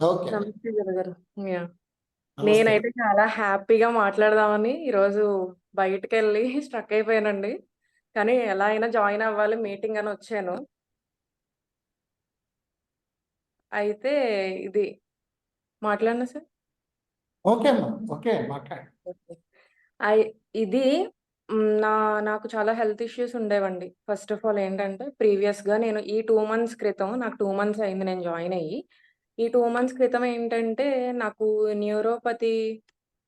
Okay నమస్తే గురుగారు yeah నమస్తే నేనైతే చాలా హ్యాపీగా మాట్లాడదామని ఈరోజు బయటకెళ్ళి స్ట్రక్ అయిపోయానండి కానీ ఎలా అయినా జాయిన్ అవ్వాలి మీటింగ్ అని వచ్చాను అయితే ఇది మాట్లాడినా సార్ ఓకే అమ్మా ఓకే మాట్లాడు ఓకే. అయ్ ఇది. నా నాకు చాలా హెల్త్ ఇష్యూస్ ఉండేవండి. ఫస్ట్ ఆఫ్ ఆల్ ఏంటంటే ప్రీవియస్‌గా నేను ఈ 2 మంత్స్ క్రితం నాకు 2 మంత్స్ అయింది నేను జాయిన్ అయ్యి. ఈ 2 మంత్స్ క్రితం ఏంటంటే నాకు న్యూరోపతి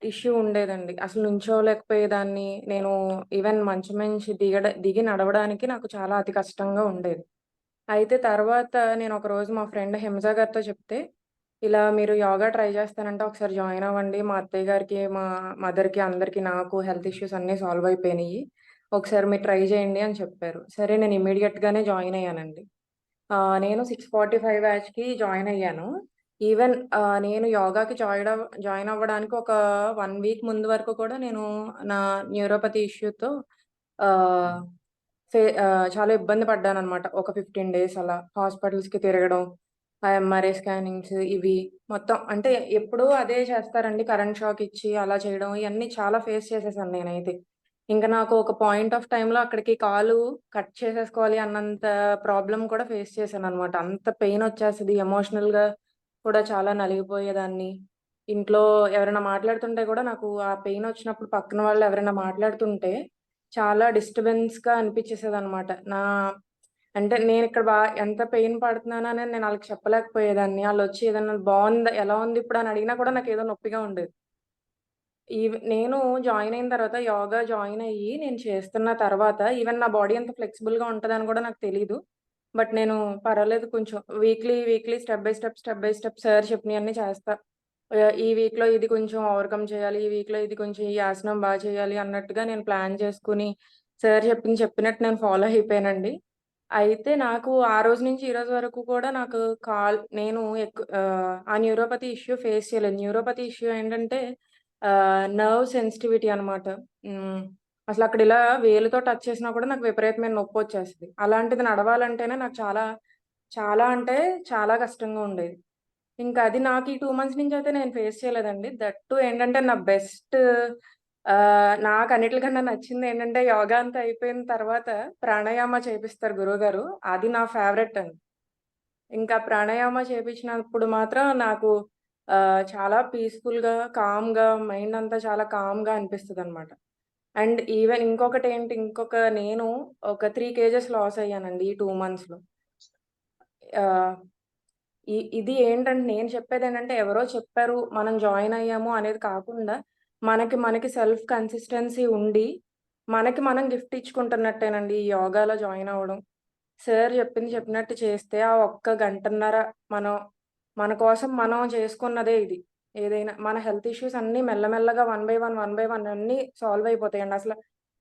ఇష్యూ ఉండేదండి. అసలు నుంచోలేకపోయేదాన్ని. నేను ఈవెన్ మంచం నుంచి దిగడ దిగి నడవడానికి నాకు చాలా అతి కష్టంగా ఉండేది. అయితే తర్వాత నేను ఒకరోజు మా ఫ్రెండ్ హింజా గారితో చెప్తే ఇలా మీరు యోగా ట్రై చేస్తానంటే ఒకసారి జాయిన్ అవ్వండి. మా అత్తయ్య గారికి, మా మదర్‌కి అందరికి నాకు హెల్త్ ఇష్యూస్ అన్నీ సాల్వ్ అయిపోయినియి. ఒకసారి మీరు ట్రై చేయండి అని చెప్పారు. సరే నేను ఇమ్మీడియేట్‌గానే జాయిన్ అయ్యానండి. నేను సిక్స్ ఫార్టీ ఫైవ్ బ్యాచ్‌కి జాయిన్ అయ్యాను. ఈవెన్ నేను యోగాకి జాయిన్ జాయిన్ అవ్వడానికి ఒక వన్ వీక్ ముందు వరకు కూడా నేను నా న్యూరోపతి ఇష్యూతో చాలా ఇబ్బంది పడ్డాను అనమాట ఒక 15 డేస్ అలా హాస్పిటల్స్‌కి తిరగడం. ఎంఆర్ఐ స్కానింగ్స్ ఇవి మొత్తం అంటే ఎప్పుడూ అదే చేస్తారండి. కరెంట్ షాక్ ఇచ్చి అలా చేయడం ఇవన్నీ చాలా ఫేస్ చేసేసాను నేనైతే. ఇంకా నాకు ఒక పాయింట్ ఆఫ్ టైంలో అక్కడికి కాలు కట్ చేసేసుకోవాలి అన్నంత ప్రాబ్లం కూడా ఫేస్ చేశాననమాట. అంత పెయిన్ వచ్చేస్తది. ఎమోషనల్‌గా కూడా చాలా నలిగిపోయేదాన్ని. ఇంట్లో ఎవరైనా మాట్లాడుతుంటే కూడా నాకు ఆ పెయిన్ వచ్చినప్పుడు పక్కన వాళ్ళు ఎవరైనా మాట్లాడుతుంటే చాలా డిస్టర్బెన్స్‌గా అనిపించేసేదనమాట. నా అంటే నేను ఇక్కడ బా ఎంత పెయిన్ పడుతున్నాను అనేది నేను వాళ్ళకి చెప్పలేకపోయేదాన్ని. వాళ్ళ వచ్చి ఏదైనా బాగుందా ఎలా ఉంది ఇప్పుడు అని అడిగినా కూడా నాకు ఏదో నొప్పిగా ఉండేది. ఈవ్ నేను జాయిన్ అయిన తర్వాత యోగా జాయిన్ అయ్యి నేను చేస్తున్న తర్వాత ఈవెన్ నా బాడీ అంత ఫ్లెక్సిబుల్‌గా ఉంటదని కూడా నాకు తెలీదు. బట్ నేను పర్వాలేదు కొంచెం weekly, weekly step by step, step by step sir చెప్పినయన్నీ చేస్తా. ఆహ్, ఈ వీక్‌లో ఇది కొంచెం ఓవర్‌కమ్ చేయాలి. ఈ వీక్‌లో ఇది కొంచెం ఈ ఆసనం బా చేయాలి అన్నట్టుగా నేను ప్లాన్ చేసుకొని సార్ చెప్పింది చెప్పినట్టు నేను ఫాలో అయిపోయానండి. అయితే నాకు ఆ రోజు నుంచి ఈ రోజు వరకు కూడా నాకు కాల్ నేను ఎక్కు ఆహ్, ఆ న్యూరోపతి ఇష్యూ ఫేస్ చేయలేదు. న్యూరోపతి ఇష్యూ ఏంటంటే నర్వ్ సెన్సిటివిటీ అనమాట. అసలు అక్కడ ఇలా వేలుతో టచ్ చేసినా కూడా నాకు విపరీతమైన నొప్పొచ్చేస్తది. అలాంటిది నడవాలంటేనే నాకు చాలా, చాలా అంటే చాలా కష్టంగా ఉండేది. ఇంకా అది నాకు ఈ టూ మంత్స్ నుంచి అయితే నేను ఫేస్ చేయలేదండి. దట్ టూ ఏంటంటే నా బెస్ట్ నాకు అన్నిటికన్నా నచ్చింది ఏంటంటే యోగా అంతా అయిపోయిన తర్వాత ప్రాణాయామ చేపిస్తారు గురువుగారు. అది నా ఫేవరెట్ అండి. ఇంకా ప్రాణాయామ చేపించినప్పుడు మాత్రం నాకు చాలా పీస్‌ఫుల్‌గా, కామ్‌గా మైండ్ అంతా చాలా కామ్‌గా అనమాట అండ్ ఈవెన్ ఇంకొకటి ఏంటి ఇంకొక నేను ఒక త్రీ కేజెస్ లాస్ అయ్యానండి ఈ టూ మంత్స్‌లో. ఇది ఏంటంటే నేను చెప్పేది ఏంటంటే ఎవరో చెప్పారు, మనం జాయిన్ అయ్యాము అనేది కాకుండా మనకి మనకి సెల్ఫ్ కన్సిస్టెన్సీ ఉండి, మనకి మనం గిఫ్ట్ ఇచ్చుకుంటున్నట్టేనండి ఈ యోగాలో జాయిన్ అవ్వడం. సార్ చెప్పింది చెప్పినట్టు చేస్తే ఆ ఒక్క గంటన్నర మనం మన కోసం మనం చేసుకున్నదే ఇది. ఏదైనా మన హెల్త్ ఇష్యూస్ అన్నీ మెల్లమెల్లగా one by one, one by one అన్నీ సాల్వ్ అయిపోతాయండి. అసలు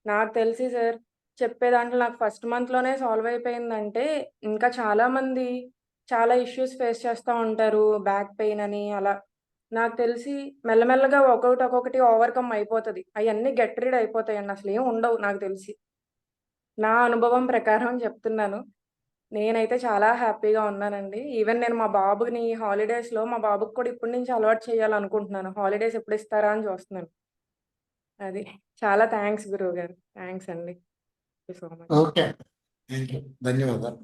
నాకు తెలిసి సార్ చెప్పే దాంట్లో నాకు ఫస్ట్ మంత్‌లోనే సాల్వ్ అయిపోయిందంటే, ఇంకా చాలామంది చాలా ఇష్యూస్ ఫేస్ చేస్తూ ఉంటారు. బ్యాక్ పెయిన్ అని అలా. నాకు తెలిసి మెల్లమెల్లగా ఒకటి ఒక్కొక్కటి ఓవర్‌కమ్ అయిపోతుంది అవన్నీ గెట్ రీడ్ అయిపోతాయండి. ఏం ఉండవు నాకు తెలిసి. నా అనుభవం ప్రకారం చెప్తున్నాను. నేనైతే చాలా హ్యాపీగా ఉన్నానండి. ఈవెన్ నేను మా బాబుని హాలిడేస్‌లో మా బాబుకి కూడా ఇప్పటి నుంచి అలవాటు చేయాలనుకుంటున్నాను. హాలిడేస్ ఎప్పుడిస్తారా అని చూస్తున్నాను. అది. చాలా థాంక్స్ గురువుగారు. థాంక్స్ అండి. Thank you so much. Okay you ధన్యవాదాలు